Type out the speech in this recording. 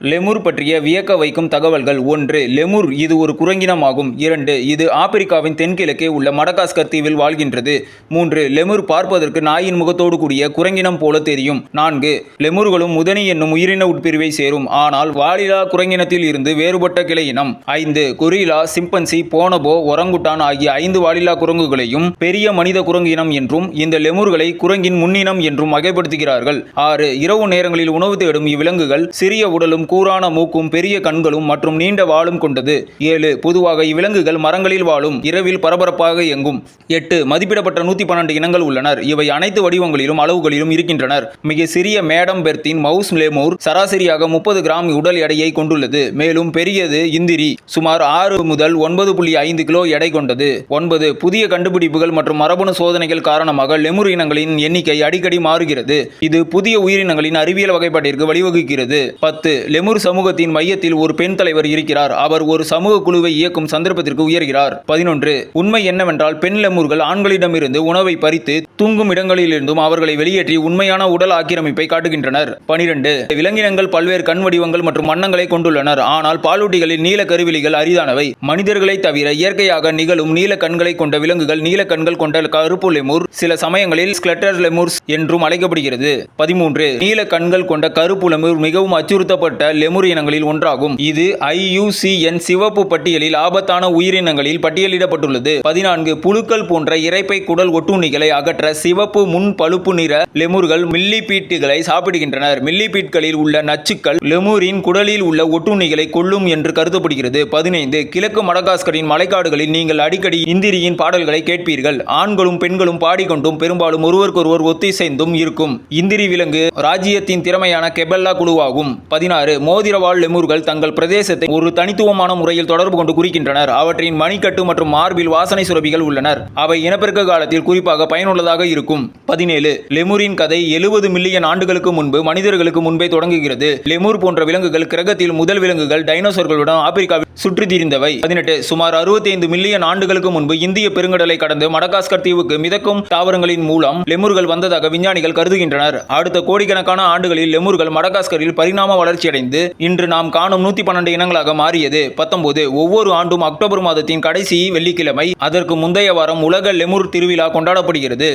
லெமுர் பற்றிய வியக்க வைக்கும் தகவல்கள் ஒன்று லெமுர் இது ஒரு குரங்கினமாகும். இரண்டு இது ஆப்பிரிக்காவின் தென்கிழக்கே உள்ள மடகாஸ்கர் தீவில் வாழ்கின்றது. மூன்று லெமுர் பார்ப்பதற்கு நாயின் முகத்தோடு கூடிய குரங்கினம் போல தெரியும். நான்கு லெமுர்களும் முதனி என்னும் உயிரின உட்பிரிவை சேரும். ஆனால் வாலிலா குரங்கினத்தில் இருந்து வேறுபட்ட கிளையினம் ஐந்து கொரிலா சிம்பன்சி போனபோ ஒரங்குட்டான் ஆகிய ஐந்து வாலிலா குரங்குகளையும் பெரிய மனித குரங்கினம் என்றும் இந்த லெமுர்களை குரங்கின் முன்னினம் என்றும் வகைப்படுத்துகிறார்கள். ஆறு இரவு நேரங்களில் உணவு தேடும் இவ்விலங்குகள் சிறிய உடலும் கூரான மூக்கும் பெரிய கண்களும் மற்றும் நீண்ட வாளும் கொண்டது. ஏழு பொதுவாக இவ்விலங்குகள் மரங்களில் வாழும் இரவில் பரபரப்பாக இயங்கும். எட்டு மதிப்பிடப்பட்ட நூற்றி பன்னெண்டு இனங்கள் உள்ளனர். இவை அனைத்து வடிவங்களிலும் அளவுகளிலும் இருக்கின்றனர். மிக சிறிய மேடம் பெர்த்தின் மவுஸ் லேமூர் சராசரியாக முப்பது கிராம் உடல் எடையை கொண்டுள்ளது. மேலும் பெரியது இந்திரி சுமார் ஆறு முதல் ஒன்பது புள்ளி ஐந்து கிலோ எடை கொண்டது. ஒன்பது புதிய கண்டுபிடிப்புகள் மற்றும் மரபணு சோதனைகள் காரணமாக லெமுர் இனங்களின் எண்ணிக்கை அடிக்கடி மாறுகிறது. இது புதிய உயிரினங்களின் அறிவியல் வகைப்பாட்டிற்கு வழிவகுக்கிறது. பத்து லெமுர் சமூகத்தின் மையத்தில் ஒரு பெண் தலைவர் இருக்கிறார். அவர் ஒரு சமூக குழுவை இயக்கும் சந்தர்ப்பத்திற்கு உயர்கிறார். பதினொன்று. உண்மை என்னவென்றால் பெண் லெமுர்கள் ஆண்களிடமிருந்து உணவை பறித்து தூங்கும் இடங்களிலிருந்தும் அவர்களை வெளியேற்றி உண்மையான உடல் ஆக்கிரமிப்பை காட்டுகின்றனர். பனிரெண்டு. விலங்கினங்கள் பல்வேறு கண் வடிவங்கள் மற்றும் வண்ணங்களை கொண்டுள்ளனர். ஆனால் பாலூட்டிகளில் நீல கருவிழிகள் அரிதானவை. மனிதர்களை தவிர இயற்கையாக நிகழும் நீல கண்களை கொண்ட விலங்குகள் நீல கண்கள் கொண்ட கருப்பு லெமுர் சில சமயங்களில் ஸ்கிளட்டர் லெமுர்ஸ் என்றும் அழைக்கப்படுகிறது. பதிமூன்று. நீல கண்கள் கொண்ட கருப்பு லெமுர் மிகவும் அச்சுறுத்தப்பட்ட லெமுர் இனங்களில் ஒன்றாகும். இது ஐயூசிஎன் சிவப்பு பட்டியலில் ஆபத்தான உயிரினங்களில் பட்டியலிடப்பட்டுள்ளது. பதினான்கு புழுக்கள் போன்ற இறைப்பை குடல் ஒட்டுண்ணிகளை அகற்ற சிவப்பு முன் பழுப்பு நிற லெமுர்கள் மில்லிபீட்டுகளை சாப்பிடுகின்றனர். மில்லிபீட்களில் உள்ள நச்சுக்கள் லெமுரின் குடலில் உள்ள ஒட்டுண்ணிகளை கொல்லும் என்று கருதப்படுகிறது. பதினைந்து கிழக்கு மடகாஸ்கரின் மலைக்காடுகளில் நீங்கள் அடிக்கடி இந்திரியின் பாடல்களை கேட்பீர்கள். ஆண்களும் பெண்களும் பாடிக்கொண்டும் பெரும்பாலும் ஒருவருக்கொருவர் ஒத்திசைந்தும் இருக்கும். இந்திரி விலங்கு ராஜ்யத்தின் திறமையான கெபெல்லா குழுவாகும். பதினாறு மோதிரவாழ் லெமுர்கள் தங்கள் பிரதேசத்தை ஒரு தனித்துவமான முறையில் தொடர்பு கொண்டு குறிக்கின்றனர். அவற்றின் மணிக்கட்டு மற்றும் மார்பில் வாசனை சுரபிகள் உள்ளனர். அவை இனப்பெருக்க காலத்தில் குறிப்பாக பயனுள்ளதாக இருக்கும். பதினேழு. லெமூரின் கதை எழுபது மில்லியன் ஆண்டுகளுக்கு முன்பு மனிதர்களுக்கு முன்பே தொடங்குகிறது. லெமூர் போன்ற விலங்குகள் கிரகத்தில் முதல் விலங்குகள் டைனோசர்களுடன் ஆப்பிரிக்காவில் சுற்றி திரிந்தவை பதினெட்டு. சுமார் 65 மில்லியன் ஆண்டுகளுக்கு முன்பு இந்திய பெருங்கடலை கடந்து மடகாஸ்கர் தீவுக்கு மிதக்கும் தாவரங்களின் மூலம் லெமூர்கள் வந்ததாக விஞ்ஞானிகள் கருதுகின்றனர். அடுத்த கோடிக்கணக்கான ஆண்டுகளில் லெமூர்கள் மடகாஸ்கரில் பரிணாம வளர்ச்சியடைந்து இன்று நாம் காணும் நூத்தி பன்னெண்டு இனங்களாக மாறியது. பத்தொன்பது ஒவ்வொரு ஆண்டும் அக்டோபர் மாதத்தின் கடைசி வெள்ளிக்கிழமை அதற்கு முந்தைய வாரம் உலக லெமுர் திருவிழா கொண்டாடப்படுகிறது.